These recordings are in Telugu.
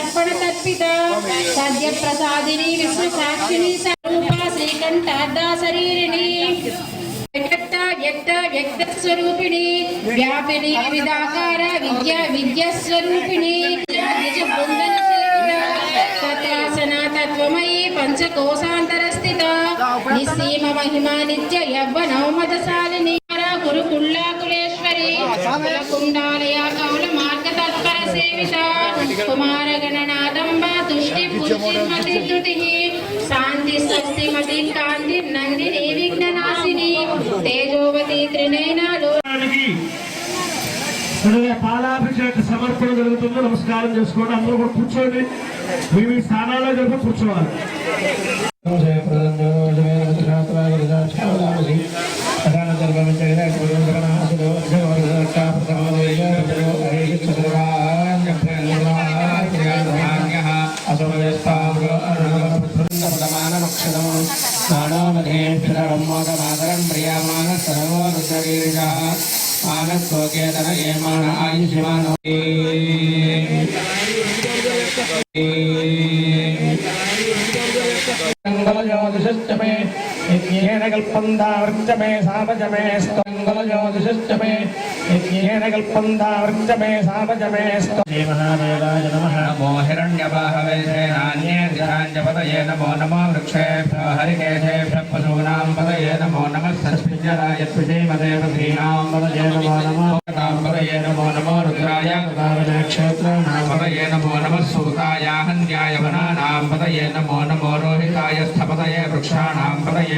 మోడ్యానాపీఠ నిలయ తర్పణ తర్పిత సద్య ప్రసాదిని విష్ణు సాక్షిని స్వరూప శ్రీకంఠార్థ శరీరిణి వ్యక్త వ్యక్త వ్యక్త స్వరూపిణి వ్యాపిని విధాకార విద్య విద్య స్వరూపిణి సత్యాసన తత్వమయీ పంచకోశాంతర స్థిత నిస్సీమ మహిమా నిత్య యవ్వనౌ మదశాలిని గురు కుల్లాకులేశ్వరి కుండాలయ కౌల మార్గ తత్పర సేవిత కుమార మతి కాంతి నందిని విఘ్ననాశిని తేజోవతి త్రినయనాలు దానికి అలాగే పాలాభిషేక సమర్పణ జరుగుతుందో నమస్కారం చేసుకోండి. అందరూ కూడా కూర్చోండి. మీ మీ స్థానాల్లో జరిపి కూర్చోవాలి. ക്ഷതം നാണോമധേക്ഷരം മോദമാതരം പ്രിയമാന സർവോരുദ്രീർഷ മാനസ്വകേതന ഏമാണ ആയുഷ്മാനോ േ यज्ञेन कल्पन्धावृत्त मे सामज मे स्तङ्गलज्योतिषश्च मे यज्ञेन कल्पन्धावृत्त मे सामज मे श्रीमहादेवाय नमः नमो हिरण्यबाहवे सेनान्ये दिशाञ्जपदये नमो नमो वृक्षेभ्यो हरिकेशेभ्यः पशूनां पदये नमो नमः सस्मिञ्जराय श्रीमदेव श्रीणां पदये नमो नमः पदये नमो नमो रुद्राय क्षेत्राणां पदये नमो नमः सूतायाहन्याय वनानां पदये नमो नमो रोहिताय स्थपदये वृक्षाणां पदये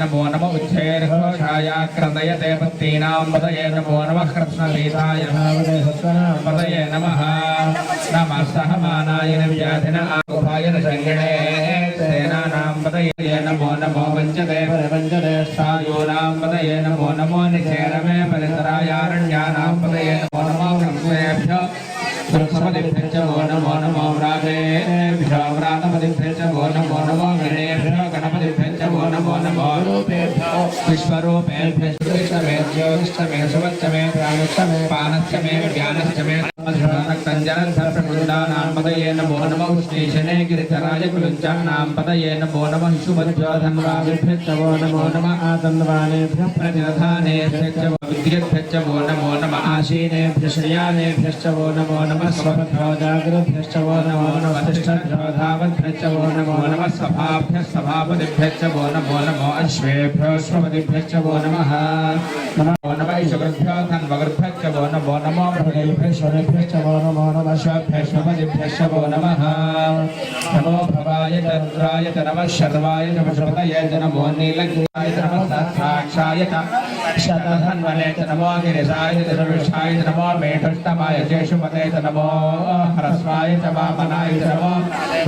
నమో నమ ఉచ్ఛేర్ఘోషాయ క్రదయతే పత్తీనాం పదయే నమో నమ కృష్ణ సీతాయ పదయే నమః నమ సహమానాయ వ్యాధిన ఆగుభాయ సంగణే సేనానాం పదయే నమో నమో పంచదే పంచదే స్థాయూనాం పదయే నమో నమో నిచేరమే పరిసరాయారణ్యానాం I mean. शमेव ज्ञानस्य शमेव श्रवणक तञ्जनं सर्वप्रकृतानां पदये नमो नमः विश्लेषणे गिरिधराज कुलुञ्चानां पदये नमो नमः शिशुमध्वाधन्वाभिभ्यश्च वो नमो नमो नमः आसीनेभ्यश्रयानेभ्यश्च नमो नमः स्वभद्रो जागृभ्यश्च वो नमो नमः तिष्ठद्रो धावद्भ्यश्च वो नमो नमः सभाभ्यः सभापतिभ्यश्च धन्वगृभ्य భృగైభ్యశ్వరేభ్యశ్చ వో నమో నమ శ్వభ్యశ్వపతిభ్యశ్చ వో నమః నమో భవాయ చంద్రాయ చ నమః శర్వాయ చ పశుపతయే చ నమో నీలగిరాయ చ నమః సాక్షాయ చ శతధన్వనే చ నమో గిరిశాయ చ సవిషాయ చ నమో మేఘష్టమాయ చేషుపతే చ నమో హ్రస్వాయ చ వామనాయ చ నమో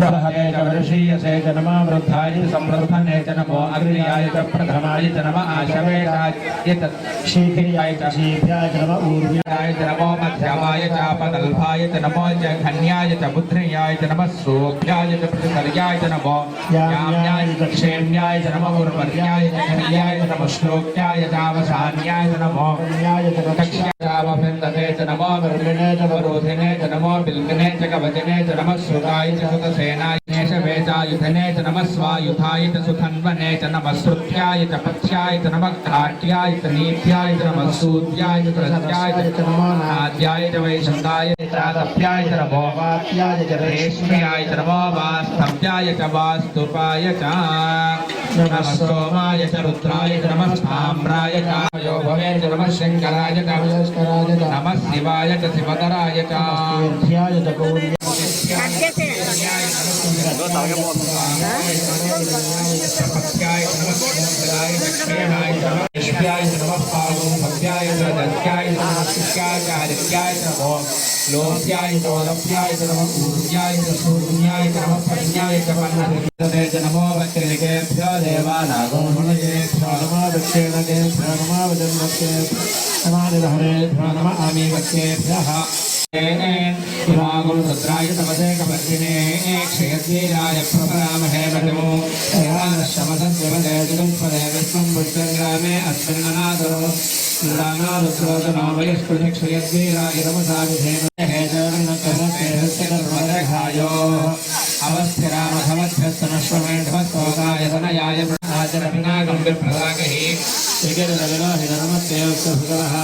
బృహదే చ వృషీయసే చ నమో వృద్ధాయ చ సంవృద్ధనే చ నమో అగ్నియాయ చ ప్రథమాయ చ నమ ఆశవేషాయ చ శీఘ్రియాయ చ శీఘ్రాయ చ నమ ఊర్వ్యాయ చ నమో మధ్యమాయ చ పదల్భాయ చ నమో చ ఘన్యాయ చ బుద్ధ్రియాయ చ నమ సోభ్యాయ చ ప్రతిపర్యాయ చ నమో యామ్యాయ చ క్షేమ్యాయ చ నమ ఉర్వర్యాయ చ ఘన్యాయ చ నమ శ్లోక్యాయ చ అవసాన్యాయ చ నమో న్యాయ చ కక్ష్యావభిందతే చ నమో విర్మిణే చ వరోధినే చ నమో బిల్మినే वेदायुधने च नम स्वायुधाय च सुधन्वने च नम श्रुत्याय च पथ्याय च नम घाट्याय च नीत्याय च नम सूर्याय चाय च नमोनाद्याय च वैशन्दाय चादभ्याय च नोवाप्याय च रेष्म्याय च नोवास्तव्याय च वास्तुपाय च सोमाय च रुद्राय च नम साम्राय च यो भवे च नमः शङ्कराय च नम शिवाय च शिवकराय च च वलभ्याय च नमः ऊर्जाय च शून्याय च नमः पन्याय च पन्नते च नमो वक्रिकेभ्यो देवानागो हृदयेभ्यो नमो दक्षिणकेभ्यो नमो वजन्मकेभ्यो नमानिहरेभ्यो नमः आमीवक्येभ्यः ुरुद्राय तपसे कपर्षिणे क्षयशीलाय प्रपरामहे प्रतिमो शमसद्विपदे विश्वं पुष्टङ्ग्रामे अस्मिन्ननादो रानारुद्रोदनो वयस्पृतिक्षयशीलाय तमसा विधेमहेजस्य कर्मदघायोः अवस्थिरामसमध्यस्तनश्वमेढवस्तोकाय तनयाय आचरपिनागम्भिप्रदागहि विगिरविनोहिनमत्येव सुभगवः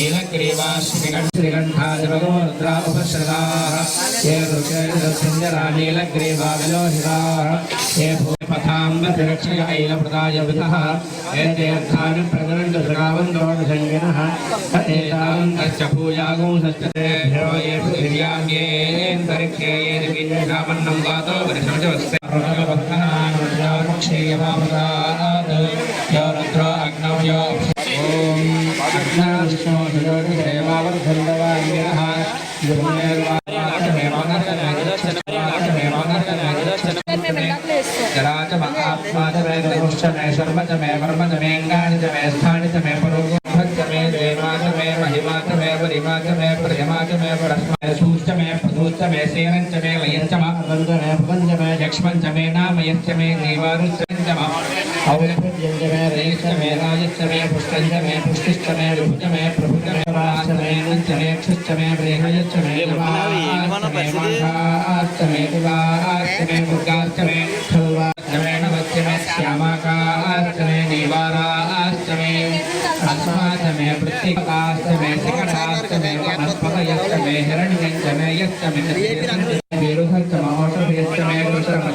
ीलग्रीवाश्रीगण्ठादिभगोद्रापश्रदाः ये रुचिरसञ्जरानीलग्रीवाविलोहिताः ये भूपथाम्बतिरक्षयैलप्रदायवितः ये तीर्थानि प्रगणन्दशुरावन्दोडसञ्जिनः एतावन्तश्च पूजागुंसश्चेभ्यो ये पृथिव्यां ये दिव्यशापन्नं गातो वरिषमजवस्ते क्षेयमामदात् यो रुद्रो अग्नौ यो ॐ अग्नाविष्णो देवावर्धन्दवाङ्गिनः जराच महात्मा च मे दरुश्च मे शर्म च मे वर्म పదోచ్చ మే శయనం చ మే లయం చ మంచ మే ప్రపంచ మే యక్ష్మం చ మే నామయం చ మే దేవారు చ మ ఔషధ్యం చ మే రేష మే రాజచ్చ మే दुर्गाश्च मे खल्वाश्च मे नवश्च मे श्यामाकाश्च मे निवाराश्च मे अस्माश्च मे वृत्तिकाश्च मे शिखराश्च मे वनस्पतयश्च मे हिरण्यश्च मे यश्च मे विरुधश्च महोषभयश्च मे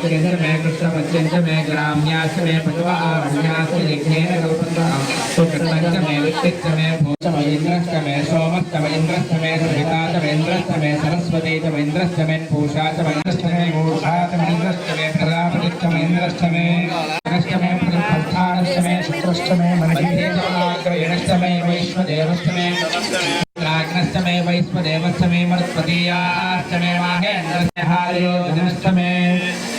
कृष्णपत्यश्च मे कृष्णपत्यञ्च मे ग्राम्याश्च मे पटवारण्याश्च यज्ञेन कल्पन्तः सुकृतञ्च मे वित्तिश्च मे भोच मयिन्द्रश्च मे सोमश्च मयिन्द्रश्च मे सविता च मयिन्द्रश्च मे सरस्वती च मयिन्द्रश्च मे पूषा च मयिन्द्रश्च मे मूषा च मयिन्द्रश्च मे प्रजापतिश्च मयिन्द्रश्च मे नश्च मे प्रतिपत्थानश्च मे शुक्रश्च मे मन्ये च आग्रयणश्च मे वैश्वदेवश्च मे राग्नश्च मे वैश्वदेवश्च मे मरुत्पदीयाश्च मे माहेन्द्रश्च हार्योजनश्च मे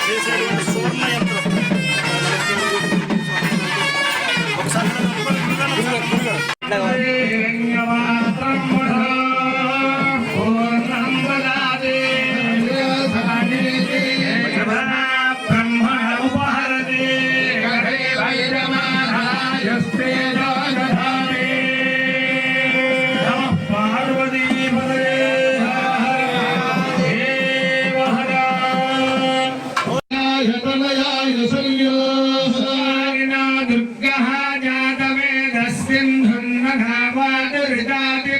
చేసేటువంటి సువర్ణ యంత్రం సింధున్నఘావాదరితాతి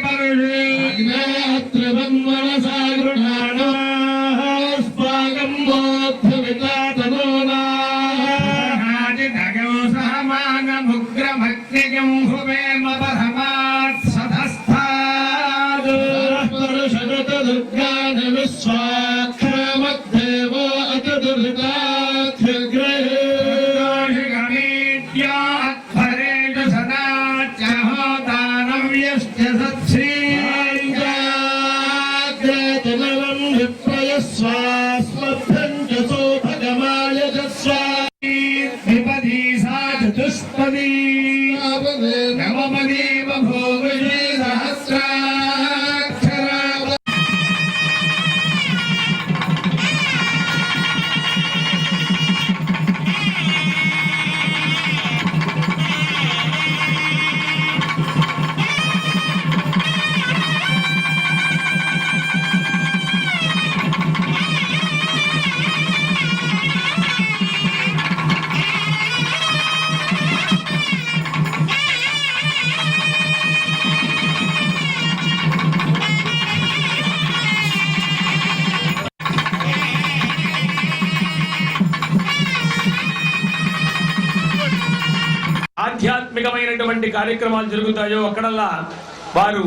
ശ്വാസം ఆధ్యాత్మికమైనటువంటి కార్యక్రమాలు జరుగుతాయో అక్కడల్లా వారు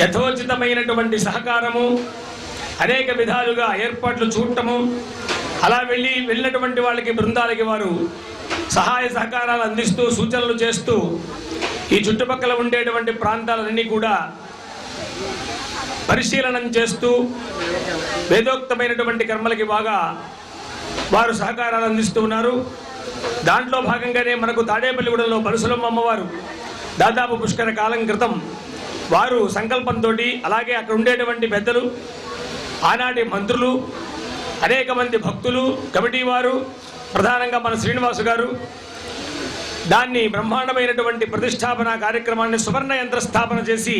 యథోచితమైనటువంటి సహకారము అనేక విధాలుగా ఏర్పాట్లు చూడటము అలా వెళ్ళి వెళ్ళినటువంటి వాళ్ళకి బృందాలకి వారు సహాయ సహకారాలు అందిస్తూ సూచనలు చేస్తూ ఈ చుట్టుపక్కల ఉండేటువంటి ప్రాంతాలన్నీ కూడా పరిశీలనం చేస్తూ వేదోక్తమైనటువంటి కర్మలకి బాగా వారు సహకారాలు అందిస్తూ ఉన్నారు. దాంట్లో భాగంగానే మనకు తాడేపల్లిగూడలో పరశులమ్మ అమ్మవారు దాదాపు పుష్కర కాలం క్రితం వారు సంకల్పంతో అలాగే అక్కడ ఉండేటువంటి పెద్దలు ఆనాటి మంత్రులు అనేక మంది భక్తులు కమిటీ వారు ప్రధానంగా మన శ్రీనివాసు గారు దాన్ని బ్రహ్మాండమైనటువంటి ప్రతిష్టాపన కార్యక్రమాన్ని సువర్ణ యంత్ర స్థాపన చేసి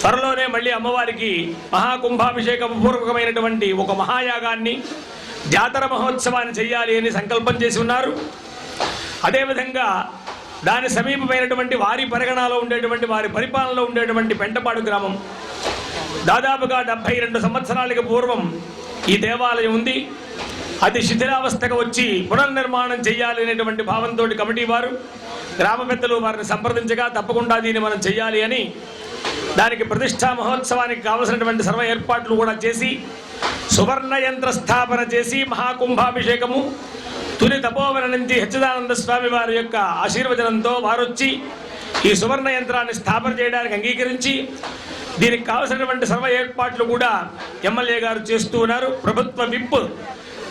త్వరలోనే మళ్ళీ అమ్మవారికి మహాకుంభాభిషేక పూర్వకమైనటువంటి ఒక మహాయాగాన్ని జాతర మహోత్సవాన్ని చేయాలి అని సంకల్పం చేసి ఉన్నారు. అదేవిధంగా దాని సమీపమైనటువంటి వారి పరిగణలో ఉండేటువంటి వారి పరిపాలనలో ఉండేటువంటి పెంటపాడు గ్రామం దాదాపుగా డెబ్బై రెండు సంవత్సరాలకు పూర్వం ఈ దేవాలయం ఉంది. అది శిథిలావస్థకు వచ్చి పునర్నిర్మాణం చేయాలి అనేటువంటి భావంతో కమిటీ వారు గ్రామ పెద్దలు వారిని సంప్రదించగా తప్పకుండా దీన్ని మనం చేయాలి అని దానికి ప్రతిష్టా మహోత్సవానికి కావలసినటువంటి సర్వ ఏర్పాట్లు కూడా చేసి సువర్ణ యంత్ర స్థాపన చేసి మహాకుంభాభిషేకము తుని తపోవన నుంచి హెచ్చదానంద స్వామి వారి యొక్క ఆశీర్వచనంతో వారొచ్చి ఈ సువర్ణ యంత్రాన్ని స్థాపన చేయడానికి అంగీకరించి దీనికి కావలసినటువంటి సర్వ ఏర్పాట్లు కూడా ఎమ్మెల్యే గారు చేస్తూ ఉన్నారు. ప్రభుత్వ విప్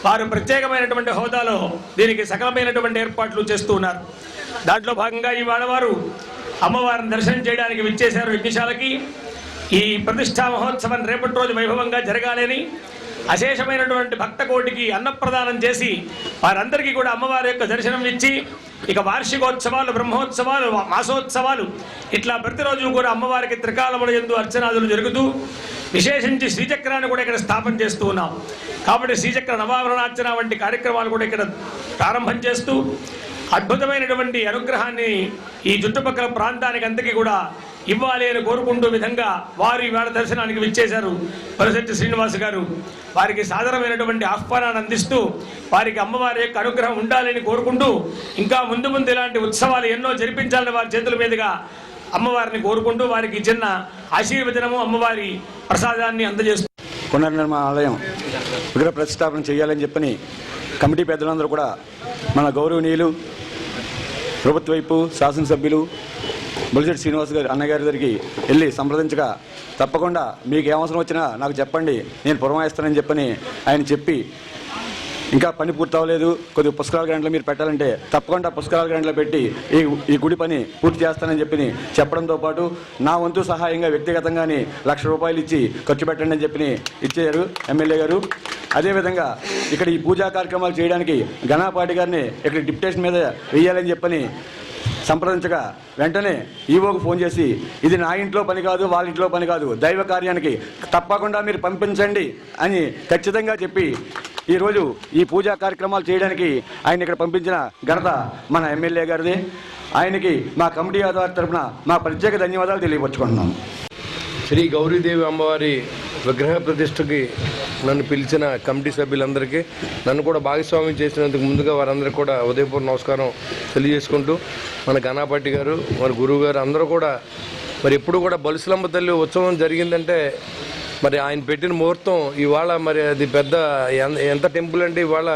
వారు ప్రత్యేకమైనటువంటి హోదాలో దీనికి సకలమైనటువంటి ఏర్పాట్లు చేస్తూ ఉన్నారు. దాంట్లో భాగంగా ఈ వాడవారు అమ్మవారిని దర్శనం చేయడానికి విచ్చేశారు యజ్ఞశాలకి ఈ ప్రతిష్టా మహోత్సవం రేపటి రోజు వైభవంగా జరగాలని అశేషమైనటువంటి భక్త కోటికి అన్నప్రదానం చేసి వారందరికీ కూడా అమ్మవారి యొక్క దర్శనం ఇచ్చి ఇక వార్షికోత్సవాలు బ్రహ్మోత్సవాలు మాసోత్సవాలు ఇట్లా ప్రతిరోజు కూడా అమ్మవారికి త్రికాలముల ఎందు అర్చనాదులు జరుగుతూ విశేషించి శ్రీచక్రాన్ని కూడా ఇక్కడ స్థాపన చేస్తూ ఉన్నాం. కాబట్టి శ్రీచక్ర నవావరణార్చన వంటి కార్యక్రమాలు కూడా ఇక్కడ ప్రారంభం చేస్తూ అద్భుతమైనటువంటి అనుగ్రహాన్ని ఈ చుట్టుపక్కల ప్రాంతానికి అంతకి కూడా ఇవ్వాలి అని కోరుకుంటూ విధంగా వారు ఈవేళ దర్శనానికి విచ్చేశారు పరిశెట్టి శ్రీనివాస్ గారు. వారికి సాధారణమైనటువంటి ఆహ్వానాన్ని అందిస్తూ వారికి అమ్మవారి యొక్క అనుగ్రహం ఉండాలని కోరుకుంటూ ఇంకా ముందు ముందు ఇలాంటి ఉత్సవాలు ఎన్నో జరిపించాలని వారి చేతుల మీదుగా అమ్మవారిని కోరుకుంటూ వారికి చిన్న ఆశీర్వచనము అమ్మవారి ప్రసాదాన్ని అందజేస్తూ పునర్నిర్మాణ ఆలయం విగ్రహ ప్రతిష్టాపన చేయాలని చెప్పని కమిటీ పెద్దలందరూ కూడా మన గౌరవనీయులు ప్రభుత్వ వైపు శాసనసభ్యులు బొలిశెట్టి శ్రీనివాస్ గారి అన్నగారి దగ్గరికి వెళ్ళి సంప్రదించగా తప్పకుండా మీకు ఏ అవసరం వచ్చినా నాకు చెప్పండి నేను పురమాయిస్తానని చెప్పని ఆయన చెప్పి ఇంకా పని పూర్తవలేదు కొద్దిగా పుస్తకాల గ్రాంట్లో మీరు పెట్టాలంటే తప్పకుండా పుస్తకాల గ్రాంట్లో పెట్టి ఈ ఈ గుడి పని పూర్తి చేస్తానని చెప్పి చెప్పడంతో పాటు నా వంతు సహాయంగా వ్యక్తిగతంగానే లక్ష రూపాయలు ఇచ్చి ఖర్చు పెట్టండి అని చెప్పి ఇచ్చారు ఎమ్మెల్యే గారు. అదేవిధంగా ఇక్కడ ఈ పూజా కార్యక్రమాలు చేయడానికి ఘనాపాటి గారిని ఇక్కడ డిప్యుటేషన్ మీద వేయాలని చెప్పని సంప్రదించగా వెంటనే ఈవోకు ఫోన్ చేసి ఇది నా ఇంట్లో పని కాదు వాళ్ళ ఇంట్లో పని కాదు దైవ కార్యానికి తప్పకుండా మీరు పంపించండి అని ఖచ్చితంగా చెప్పి ఈరోజు ఈ పూజా కార్యక్రమాలు చేయడానికి ఆయన ఇక్కడ పంపించిన ఘనత మన ఎమ్మెల్యే గారిది. ఆయనకి మా కమిటీ ఆధార తరఫున మా ప్రత్యేక ధన్యవాదాలు తెలియపరుచుకుంటున్నాం. శ్రీ గౌరీదేవి అమ్మవారి విగ్రహ ప్రతిష్టకి నన్ను పిలిచిన కమిటీ సభ్యులందరికీ నన్ను కూడా భాగస్వామ్యం చేసినందుకు ముందుగా వారందరికీ కూడా ఉదయపూర్ నమస్కారం తెలియజేసుకుంటూ మన ఘనాపట్టి గారు మన గురువు గారు అందరూ కూడా మరి ఎప్పుడు కూడా బలుసులమ్మ తల్లి ఉత్సవం జరిగిందంటే మరి ఆయన పెట్టిన ముహూర్తం ఇవాళ మరి అది పెద్ద ఎంత టెంపుల్ అంటే ఇవాళ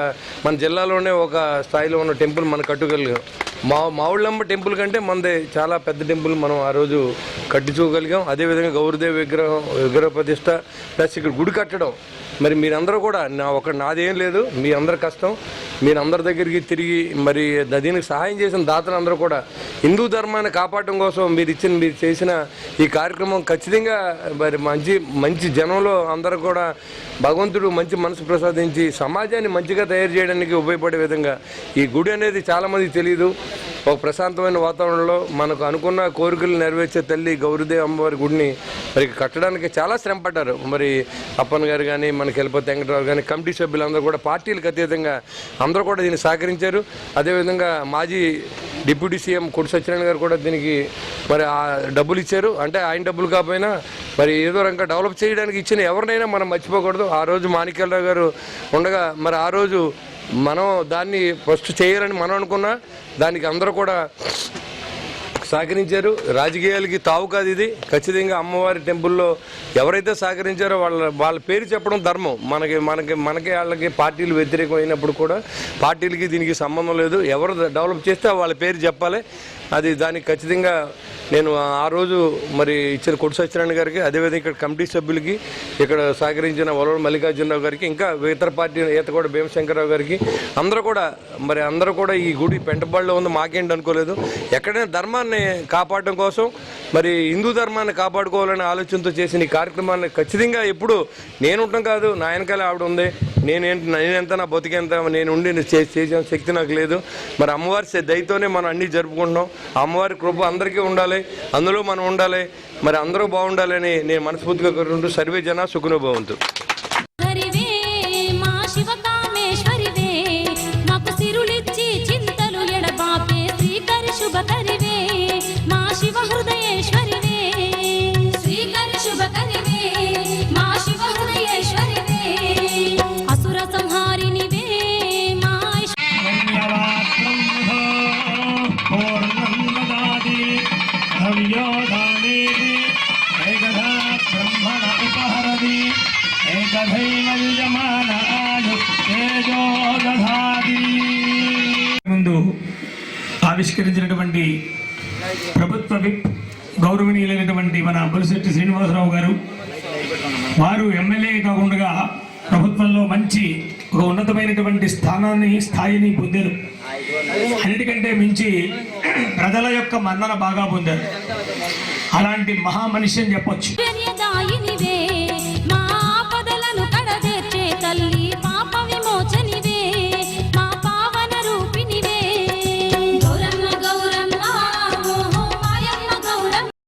మన జిల్లాలోనే ఒక స్థాయిలో ఉన్న టెంపుల్ మనం కట్టుకోగలిగాం మా మావుళ్ళమ్మ టెంపుల్ కంటే మనది చాలా పెద్ద టెంపుల్ మనం ఆ రోజు కట్టించుకోగలిగాం. అదేవిధంగా గౌరదేవ్ విగ్రహం విగ్రహ ప్రతిష్ట ప్లస్ ఇక్కడ గుడి కట్టడం. మరి మీరందరూ కూడా నా ఒక నాదేం లేదు. మీ అందరి కష్టం. మీరు అందరి దగ్గరికి తిరిగి మరి దీనికి సహాయం చేసిన దాతలందరూ కూడా హిందూ ధర్మాన్ని కాపాడటం కోసం మీరు ఇచ్చిన మీరు చేసిన ఈ కార్యక్రమం ఖచ్చితంగా మరి మంచి మంచి జనంలో అందరూ కూడా భగవంతుడు మంచి మనసు ప్రసాదించి సమాజాన్ని మంచిగా తయారు చేయడానికి ఉపయోగపడే విధంగా ఈ గుడి అనేది చాలామందికి తెలియదు ఒక ప్రశాంతమైన వాతావరణంలో మనకు అనుకున్న కోరికలు నెరవేర్చే తల్లి గౌరీదేవి అమ్మవారి గుడిని మరి కట్టడానికి చాలా శ్రమ పడ్డారు. మరి అప్పన్ గారు కానీ మనకి వెళ్ళిపోతే వెంకటరావు కానీ కమిటీ సభ్యులందరూ కూడా పార్టీలకు అతీతంగా అందరూ కూడా దీన్ని సహకరించారు. అదేవిధంగా మాజీ డిప్యూటీ సీఎం కొడు సత్యనారాయణ గారు కూడా దీనికి మరి ఆ డబ్బులు ఇచ్చారు. అంటే ఆయన డబ్బులు కాకపోయినా మరి ఏదో రంగా డెవలప్ చేయడానికి ఇచ్చిన ఎవరినైనా మనం మర్చిపోకూడదు. ఆ రోజు మాణిక్యాలరావు గారు ఉండగా మరి ఆ రోజు మనం దాన్ని ఫస్ట్ చేయాలని మనం అనుకున్నా దానికి అందరూ కూడా సహకరించారు. రాజకీయాలకి తావు కాదు ఇది. ఖచ్చితంగా అమ్మవారి టెంపుల్లో ఎవరైతే సహకరించారో వాళ్ళ వాళ్ళ పేరు చెప్పడం ధర్మం. మనకి మనకి మనకి వాళ్ళకి పార్టీలు వ్యతిరేకం అయినప్పుడు కూడా పార్టీలకి దీనికి సంబంధం లేదు. ఎవరు డెవలప్ చేస్తే వాళ్ళ పేరు చెప్పాలి. అది దానికి ఖచ్చితంగా నేను ఆ రోజు మరి ఇచ్చిన కొడు సత్యనారాయణ గారికి అదేవిధంగా ఇక్కడ కమిటీ సభ్యులకి ఇక్కడ సహకరించిన వలవడు మల్లికార్జునరావు గారికి ఇంకా ఇతర పార్టీ ఈతగూడ భీమశంకరరావు గారికి అందరూ కూడా మరి అందరూ కూడా ఈ గుడి పెంటబాడులో ఉంది. మాకేంటి అనుకోలేదు. ఎక్కడైనా ధర్మాన్ని కాపాడడం కోసం మరి హిందూ ధర్మాన్ని కాపాడుకోవాలనే ఆలోచనతో చేసిన ఈ కార్యక్రమాన్ని ఖచ్చితంగా ఎప్పుడు నేను కాదు నా వెనకాల ఆవిడ ఉంది. నేనేంటి నేనెంత నా బతికెంత నేను ఉండి నేను చేసే శక్తి నాకు లేదు. మరి అమ్మవారి సే- దయతోనే మనం అన్నీ జరుపుకుంటున్నాం. అమ్మవారి కృప అందరికీ ఉండాలి. అందులో మనం ఉండాలి. మరి అందరూ బాగుండాలని నేను మనస్ఫూర్తిగా కోరుకుంటూ సర్వే జన సుఖనుభవంతు ఆవిష్కరించినటువంటి ప్రభుత్వ విప్ గౌరవనీయులైనటువంటి మన బొలిశెట్టి శ్రీనివాసరావు గారు వారు ఎమ్మెల్యే కాకుండా ప్రభుత్వంలో మంచి ఒక ఉన్నతమైనటువంటి స్థానాన్ని స్థాయిని పొందారు. అన్నిటికంటే మించి ప్రజల యొక్క మన్నన బాగా పొందారు. అలాంటి మహా మనిషి అని చెప్పొచ్చు.